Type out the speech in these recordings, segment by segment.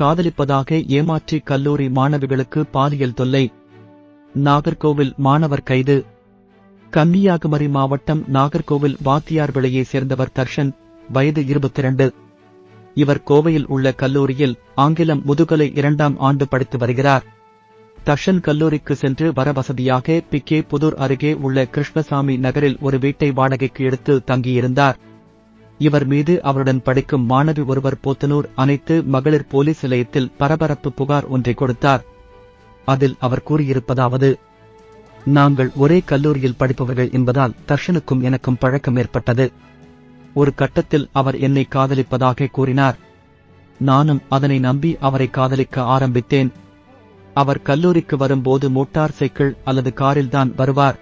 காதலிப்பதாக ஏமாற்றி கல்லூரி மாணவிகளுக்கு பாலியல் தொல்லை. நாகர்கோவில் மாணவர் கைது. கன்னியாகுமரி மாவட்டம் நாகர்கோவில் வாத்தியார் விலையைச் சேர்ந்தவர் தர்ஷன் வயது 22 இவர் கோவையில் உள்ள கல்லூரியில் ஆங்கிலம் முதுகலை இரண்டாம் ஆண்டு படித்து வருகிறார். தர்ஷன் கல்லூரிக்கு சென்று வர வசதியாக பிக்கே புதூர் அருகே உள்ள கிருஷ்ணசாமி நகரில் ஒரு வீட்டை வாடகைக்கு எடுத்து தங்கியிருந்தார். இவர் மீது அவருடன் படிக்கும் மாணவி ஒருவர் போத்தனூர் அனைத்து மகளிர் போலீஸ் நிலையத்தில் பரபரப்பு புகார் ஒன்றை கொடுத்தார். அதில் அவர் கூறியிருப்பதாவது நாங்கள் ஒரே கல்லூரியில் படிப்பவர்கள் என்பதால் தர்ஷனுக்கும் எனக்கும் பழக்கம் ஏற்பட்டது. ஒரு கட்டத்தில் அவர் என்னை காதலிப்பதாக கூறினார். நானும் அதனை நம்பி அவரை காதலிக்க ஆரம்பித்தேன். அவர் கல்லூரிக்கு வரும்போது மோட்டார் சைக்கிள் அல்லது காரில்தான் வருவார்.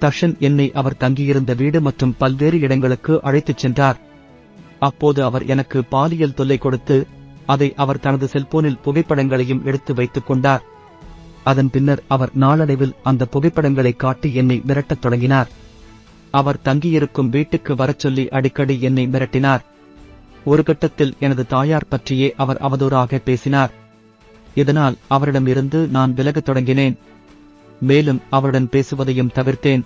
தஷன் என்னை அவர் தங்கியிருந்த வீடு மற்றும் பல்வேறு இடங்களுக்கு அழைத்துச் சென்றார். அப்போது அவர் எனக்கு பாலியல் தொல்லை கொடுத்து அதை அவர் தனது செல்போனில் புகைப்படங்களையும் எடுத்து வைத்துக் கொண்டார். அதன் பின்னர் அவர் நாளடைவில் அந்த புகைப்படங்களை காட்டி என்னை மிரட்டத் தொடங்கினார். அவர் தங்கியிருக்கும் வீட்டுக்கு வரச் சொல்லி அடிக்கடி என்னை மிரட்டினார். ஒரு கட்டத்தில் எனது தாயார் பற்றியே அவர் அவதூறாக பேசினார். இதனால் அவரிடமிருந்து நான் விலகத் தொடங்கினேன். மேலும் அவருடன் பேசுவதையும் தவிர்த்தேன்.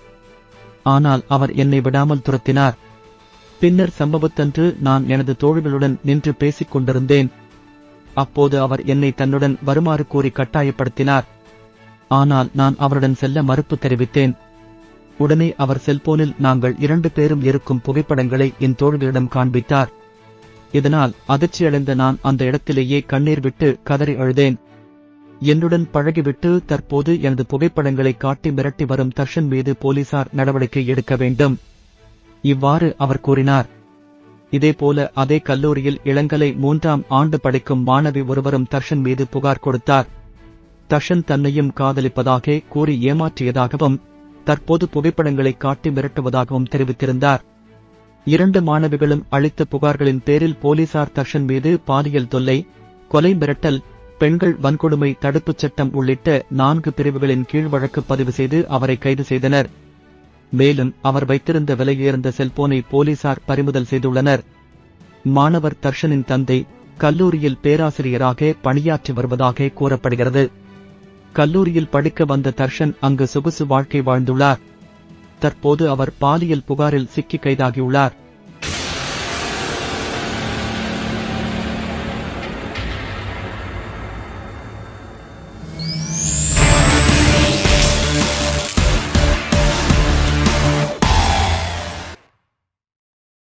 ஆனால் அவர் என்னை விடாமல் துரத்தினார். பின்னர் சம்பவத்தன்று நான் எனது தோழிகளுடன் நின்று பேசிக் கொண்டிருந்தேன். அப்போது அவர் என்னை தன்னுடன் வருமாறு கூறி கட்டாயப்படுத்தினார். ஆனால் நான் அவருடன் செல்ல மறுப்பு தெரிவித்தேன். உடனே அவர் செல்போனில் நாங்கள் இரண்டு பேரும் இருக்கும் புகைப்படங்களை என் தோழிகளிடம் காண்பித்தார். இதனால் அதிர்ச்சியடைந்த நான் அந்த இடத்திலேயே கண்ணீர் விட்டு கதறி அழுதேன். என்னுடன் பழகிவிட்டு தற்போது எனது புகைப்படங்களை காட்டி மிரட்டி வரும் தர்ஷன் மீது போலீசார் நடவடிக்கை எடுக்க வேண்டும். இவ்வாறு அவர் கூறினார். இதேபோல அதே கல்லூரியில் இளங்கலை மூன்றாம் ஆண்டு படிக்கும் மாணவி ஒருவரும் தர்ஷன் மீது புகார் கொடுத்தார். தர்ஷன் தன்னையும் காதலிப்பதாக கூறி ஏமாற்றியதாகவும் தற்போது புகைப்படங்களை காட்டி மிரட்டுவதாகவும் தெரிவித்திருந்தார். இரண்டு மாணவிகளும் அளித்த புகார்களின் பேரில் போலீசார் தர்ஷன் மீது பாலியல் தொல்லை கொலை மிரட்டல் பெண்கள் வன்கொடுமை தடுப்புச் சட்டம் உள்ளிட்ட நான்கு பிரிவுகளின் கீழ் வழக்கு பதிவு செய்து அவரை கைது செய்தனர். மேலும் அவர் வைத்திருந்த விலையுயர்ந்த செல்போனை போலீசார் பறிமுதல் செய்துள்ளனர். மாணவர் தர்ஷனின் தந்தை கல்லூரியில் பேராசிரியராக பணியாற்றி வருவதாக கூறப்படுகிறது. கல்லூரியில் படிக்க வந்த தர்ஷன் அங்கு சொகுசு வாழ்க்கை வாழ்ந்துள்ளார். தற்போது அவர் பாலியல் புகாரில் சிக்கி கைதாகியுள்ளார்.